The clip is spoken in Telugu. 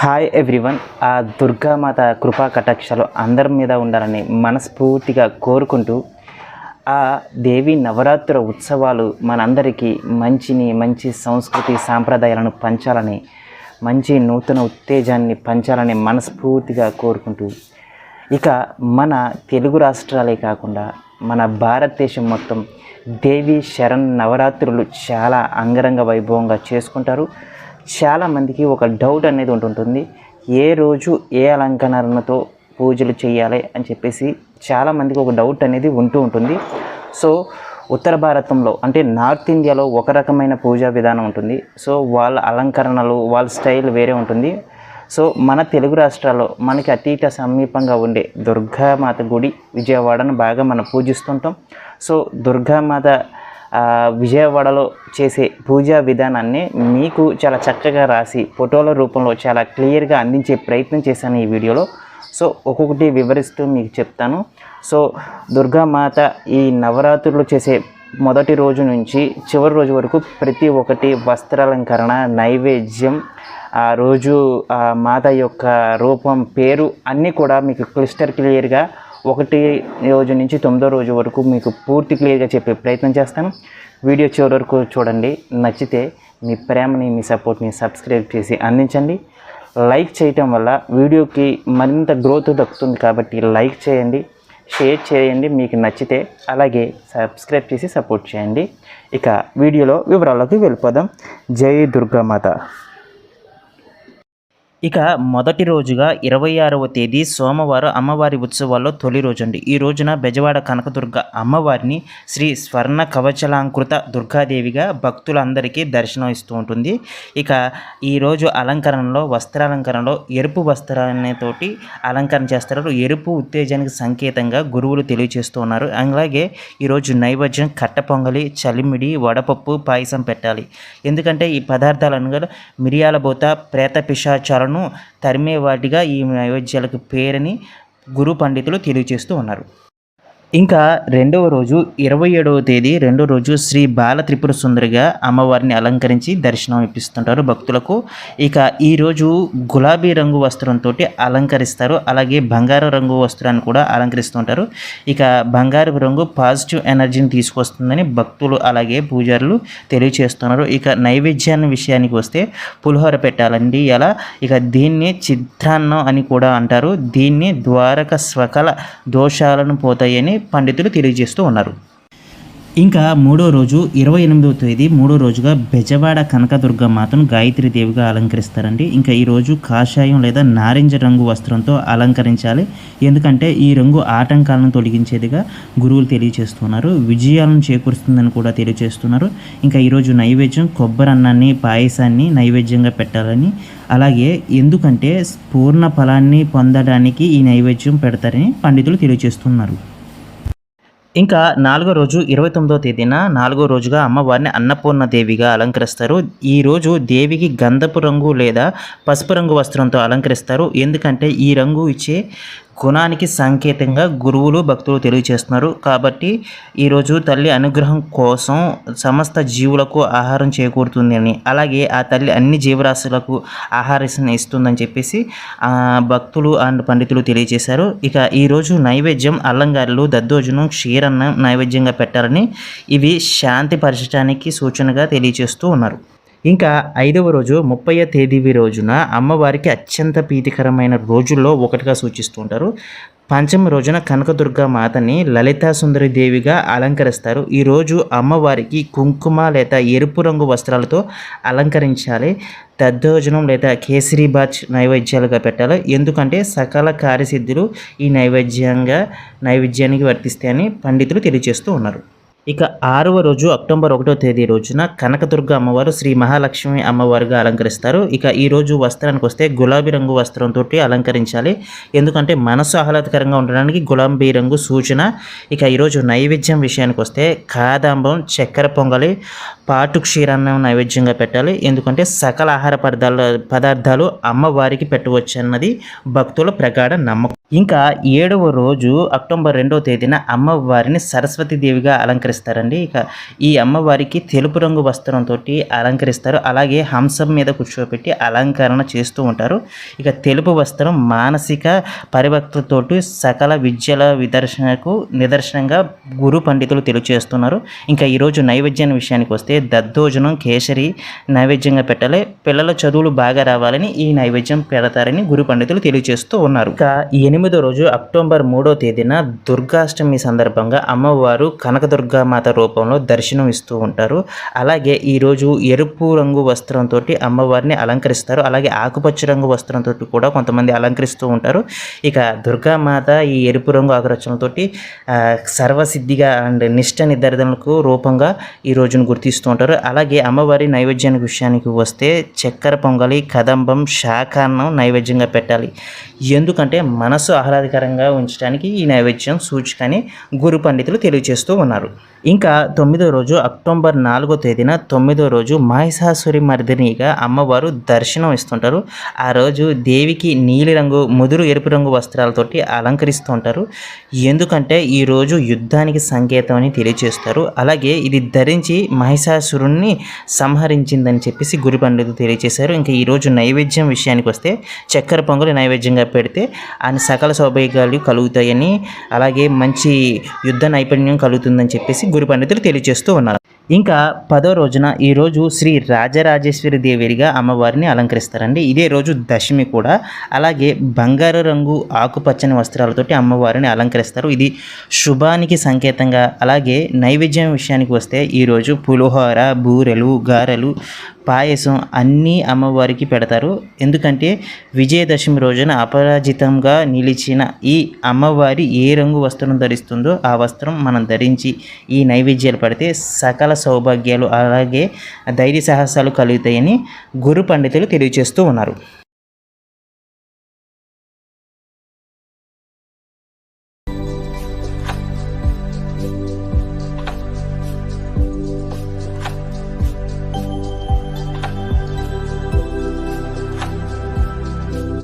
హాయ్ ఎవ్రీవన్ ఆ దుర్గామాత కృపా కటాక్షాలు అందరి మీద ఉండాలని మనస్ఫూర్తిగా కోరుకుంటూ ఆ దేవి నవరాత్రుల ఉత్సవాలు మనందరికీ మంచిని మంచి సంస్కృతి సాంప్రదాయాలను పంచాలని మంచి నూతన ఉత్తేజాన్ని పంచాలని మనస్ఫూర్తిగా కోరుకుంటూ ఇక మన తెలుగు రాష్ట్రాలే కాకుండా మన భారతదేశం మొత్తం దేవి శరణ్ నవరాత్రులు చాలా అంగరంగ వైభవంగా చేసుకుంటారు. చాలామందికి ఒక డౌట్ అనేది ఉంటుంటుంది ఏ రోజు ఏ అలంకరణతో పూజలు చేయాలి అని చెప్పేసి చాలామందికి ఒక డౌట్ అనేది ఉంటూ ఉంటుంది. సో ఉత్తర భారతంలో అంటే నార్త్ ఇండియాలో ఒక రకమైన పూజా విధానం ఉంటుంది. సో వాళ్ళ అలంకరణలు వాళ్ళ స్టైల్ వేరే ఉంటుంది. సో మన తెలుగు రాష్ట్రాల్లో మనకి అతీత సమీపంగా ఉండే దుర్గామాత గుడి విజయవాడను బాగా మనం పూజిస్తుంటాం. సో దుర్గామాత విజయవాడలో చేసే పూజా విధానాన్ని మీకు చాలా చక్కగా రాసి ఫోటోల రూపంలో చాలా క్లియర్గా అందించే ప్రయత్నం చేశాను ఈ వీడియోలో. సో ఒక్కొక్కటి వివరిస్తూ మీకు చెప్తాను. సో దుర్గామాత ఈ నవరాత్రులు చేసే మొదటి రోజు నుంచి చివరి రోజు వరకు ప్రతి ఒక్కటి వస్త్రాలంకరణ నైవేద్యం ఆ రోజు ఆ మాత యొక్క రూపం పేరు అన్నీ కూడా మీకు క్లిస్టర్ క్లియర్గా ఒకటి రోజు నుంచి తొమ్మిదో రోజు వరకు మీకు పూర్తి క్లియర్గా చెప్పే ప్రయత్నం చేస్తాను. వీడియో చివరి వరకు చూడండి. నచ్చితే మీ ప్రేమని మీ సపోర్ట్ని సబ్స్క్రైబ్ చేసి అందించండి. లైక్ చేయటం వల్ల వీడియోకి మరింత గ్రోత్ దక్కుతుంది కాబట్టి లైక్ చేయండి షేర్ చేయండి. మీకు నచ్చితే అలాగే సబ్స్క్రైబ్ చేసి సపోర్ట్ చేయండి. ఇక వీడియోలో వివరాల్లోకి వెళ్ళిపోదాం. జై దుర్గామాత. ఇక మొదటి రోజుగా ఇరవై ఆరవ తేదీ సోమవారం అమ్మవారి ఉత్సవాల్లో తొలి రోజు అండి ఈ రోజున బెజవాడ కనకదుర్గ అమ్మవారిని శ్రీ స్వర్ణ కవచలాంకృత దుర్గాదేవిగా భక్తులందరికీ దర్శనం ఇస్తూ ఉంటుంది. ఇక ఈరోజు అలంకరణలో వస్త్రాలంకరణలో ఎరుపు వస్త్రాలతోటి అలంకరణ చేస్తారు. ఎరుపు ఉత్తేజానికి సంకేతంగా గురువులు తెలియజేస్తూ ఉన్నారు. అలాగే ఈరోజు నైవేద్యం కట్ట పొంగలి చలిమిడి వడపప్పు పాయసం పెట్టాలి. ఎందుకంటే ఈ పదార్థాలను మిరియాల బోత ప్రేత పిశాచాలను తరిమే వాటిగా ఈ నైవేద్యాలకు పేరని గురు పండితులు తెలియజేస్తూ ఉన్నారు. ఇంకా రెండవ రోజు ఇరవై ఏడవ తేదీ రెండో రోజు శ్రీ బాల త్రిపుర సుందరిగా అమ్మవారిని అలంకరించి దర్శనం ఇప్పిస్తుంటారు భక్తులకు. ఇక ఈరోజు గులాబీ రంగు వస్త్రంతో అలంకరిస్తారు. అలాగే బంగారు రంగు వస్త్రాన్ని కూడా అలంకరిస్తుంటారు. ఇక బంగారు రంగు పాజిటివ్ ఎనర్జీని తీసుకొస్తుందని భక్తులు అలాగే పూజారులు తెలియచేస్తున్నారు. ఇక నైవేద్యాన్ని విషయానికి వస్తే పులిహోర పెట్టాలండి ఎలా ఇక దీన్ని చిత్రాన్నం అని కూడా అంటారు. దీన్ని ద్వారక స్వకల దోషాలను పోతాయని పండితులు తెలియజేస్తూ ఉన్నారు. ఇంకా మూడో రోజు ఇరవై ఎనిమిదవ తేదీ మూడో రోజుగా బెజవాడ కనకదుర్గ మాతను గాయత్రి దేవిగా అలంకరిస్తారండి. ఇంకా ఈరోజు కాషాయం లేదా నారింజ రంగు వస్త్రంతో అలంకరించాలి. ఎందుకంటే ఈ రంగు ఆటంకాలను తొలగించేదిగా గురువులు తెలియజేస్తున్నారు. విజయాలను చేకూరుస్తుందని కూడా తెలియజేస్తున్నారు. ఇంకా ఈరోజు నైవేద్యం కొబ్బరి అన్నాన్ని పాయసాన్ని నైవేద్యంగా పెట్టాలని. అలాగే ఎందుకంటే పూర్ణ ఫలాన్ని పొందడానికి ఈ నైవేద్యం పెడతారని పండితులు తెలియజేస్తున్నారు. ఇంకా నాలుగో రోజు ఇరవై తొమ్మిదో తేదీన నాలుగో రోజుగా అమ్మవారిని అన్నపూర్ణ దేవిగా అలంకరిస్తారు. ఈ రోజు దేవికి గంధపు రంగు లేదా పసుపు రంగు వస్త్రంతో అలంకరిస్తారు. ఎందుకంటే ఈ రంగు ఇచ్చే గుణానికి సంకేతంగా గురువులు భక్తులు తెలియజేస్తున్నారు కాబట్టి ఈరోజు తల్లి అనుగ్రహం కోసం సమస్త జీవులకు ఆహారం చేకూరుతుంది అని. అలాగే ఆ తల్లి అన్ని జీవరాశులకు ఆహారం ఇస్తుందని చెప్పేసి భక్తులు అండ్ పండితులు తెలియజేశారు ఇక ఈరోజు నైవేద్యం అల్లంగారులు దద్దోజనం క్షీరన్నం నైవేద్యంగా పెట్టాలని ఇవి శాంతి పరచడానికి సూచనగా తెలియజేస్తూ ఉన్నారు. ఇంకా ఐదవ రోజు ముప్పై తేదీ రోజున అమ్మవారికి అత్యంత ప్రీతికరమైన రోజుల్లో ఒకటిగా సూచిస్తూ ఉంటారు. పంచమ రోజున కనకదుర్గ మాతని లలితా సుందరి దేవిగా అలంకరిస్తారు. ఈరోజు అమ్మవారికి కుంకుమ లేదా ఎరుపు రంగు వస్త్రాలతో అలంకరించాలి. దద్దోజనం లేదా కేసరి బాచ్ నైవేద్యాలుగా పెట్టాలి. ఎందుకంటే సకల కార్యసిద్ధులు ఈ నైవేద్యంగా నైవేద్యానికి వర్తిస్తాయని పండితులు తెలియజేస్తూ ఉన్నారు. ఇక ఆరవ రోజు అక్టోబర్ ఒకటో తేదీ రోజున కనకదుర్గ అమ్మవారు శ్రీ మహాలక్ష్మి అమ్మవారుగా అలంకరిస్తారు. ఇక ఈ రోజు వస్త్రానికి వస్తే గులాబీ రంగు వస్త్రంతో అలంకరించాలి. ఎందుకంటే మనసు ఆహ్లాదకరంగా ఉండడానికి గులాబీ రంగు సూచన. ఇక ఈరోజు నైవేద్యం విషయానికి వస్తే కాదాంబం చక్కెర పొంగలి పాటు క్షీరాన్నం నైవేద్యంగా పెట్టాలి. ఎందుకంటే సకల ఆహార పదార్థాలు పదార్థాలు అమ్మవారికి పెట్టవచ్చు అన్నది భక్తుల ప్రగాఢ నమ్మకం. ఇంకా ఏడవ రోజు అక్టోబర్ రెండవ తేదీన అమ్మవారిని సరస్వతి దేవిగా అలంకరిస్తారు. అలంకరిస్తారండి ఇక ఈ అమ్మవారికి తెలుపు రంగు వస్త్రంతో అలంకరిస్తారు. అలాగే హంసం మీద కూర్చోబెట్టి అలంకరణ చేస్తూ ఉంటారు. ఇక తెలుపు వస్త్రం మానసిక పరిభక్తితోటి సకల విద్యల విదర్శనకు నిదర్శనంగా గురు పండితులు తెలియచేస్తున్నారు. ఇంకా ఈరోజు నైవేద్యం విషయానికి వస్తే దద్దోజనం కేసరి నైవేద్యంగా పెట్టాలి. పిల్లల చదువులు బాగా రావాలని ఈ నైవేద్యం పెడతారని గురు పండితులు తెలియజేస్తూ ఉన్నారు. ఇక ఎనిమిదో రోజు అక్టోబర్ మూడో తేదీన దుర్గాష్టమి సందర్భంగా అమ్మవారు మాత రూపంలో దర్శనం ఇస్తూ ఉంటారు. అలాగే ఈరోజు ఎరుపు రంగు వస్త్రంతో అమ్మవారిని అలంకరిస్తారు. అలాగే ఆకుపచ్చ రంగు వస్త్రంతో కూడా కొంతమంది అలంకరిస్తూ ఉంటారు. ఇక దుర్గామాత ఈ ఎరుపు రంగు ఆకర్షణలతో సర్వసిద్ధిగా అండ్ నిష్ట నిర్ధారణకు రూపంగా ఈ రోజును గుర్తిస్తూ ఉంటారు. అలాగే అమ్మవారి నైవేద్యానికి విషయానికి వస్తే చక్కెర పొంగలి కదంబం శాఖాన్నం నైవేద్యంగా పెట్టాలి. ఎందుకంటే మనసు ఆహ్లాదకరంగా ఉంచడానికి ఈ నైవేద్యం సూచికని గురు పండితులు తెలియజేస్తూ ఉన్నారు. ఇంకా తొమ్మిదో రోజు అక్టోబర్ నాలుగో తేదీన తొమ్మిదో రోజు మహిషాసురి మర్దినిగా అమ్మవారు దర్శనం ఇస్తుంటారు. ఆ రోజు దేవికి నీలిరంగు ముదురు ఎరుపు రంగు వస్త్రాలతోటి అలంకరిస్తూ ఉంటారు ఎందుకంటే ఈ రోజు యుద్ధానికి సంకేతం అని తెలియజేస్తారు అలాగే ఇది ధరించి మహిషాసురుణ్ణి సంహరించిందని చెప్పేసి గురి పండితులు తెలియజేశారు ఇంకా ఈరోజు నైవేద్యం విషయానికి వస్తే చక్కెర పొంగలి నైవేద్యంగా పెడితే ఆయన సకల సౌభాగ్యాలు కలుగుతాయని అలాగే మంచి యుద్ధ నైపుణ్యం కలుగుతుందని చెప్పేసి గురు పండితులు తెలియజేస్తూ ఉన్నారు. ఇంకా పదో రోజున ఈరోజు శ్రీ రాజరాజేశ్వరి దేవిగా అమ్మవారిని అలంకరిస్తారండి. ఇదే రోజు దశమి కూడా. అలాగే బంగారు రంగు ఆకుపచ్చని వస్త్రాలతోటి అమ్మవారిని అలంకరిస్తారు. ఇది శుభానికి సంకేతంగా అలాగే నైవేద్యం విషయానికి వస్తే ఈరోజు పులిహోర బూరెలు గారెలు పాయసం అన్నీ అమ్మవారికి పెడతారు. ఎందుకంటే విజయదశమి రోజున అపరాజితంగా నిలిచిన ఈ అమ్మవారి ఏ రంగు వస్త్రం ధరిస్తుందో ఆ వస్త్రం మనం ధరించి ఈ నైవేద్యాలు పడితే సకల సౌభాగ్యాలు అలాగే ధైర్య సాహసాలు కలుగుతాయని గురు పండితులు తెలియజేస్తూ ఉన్నారు.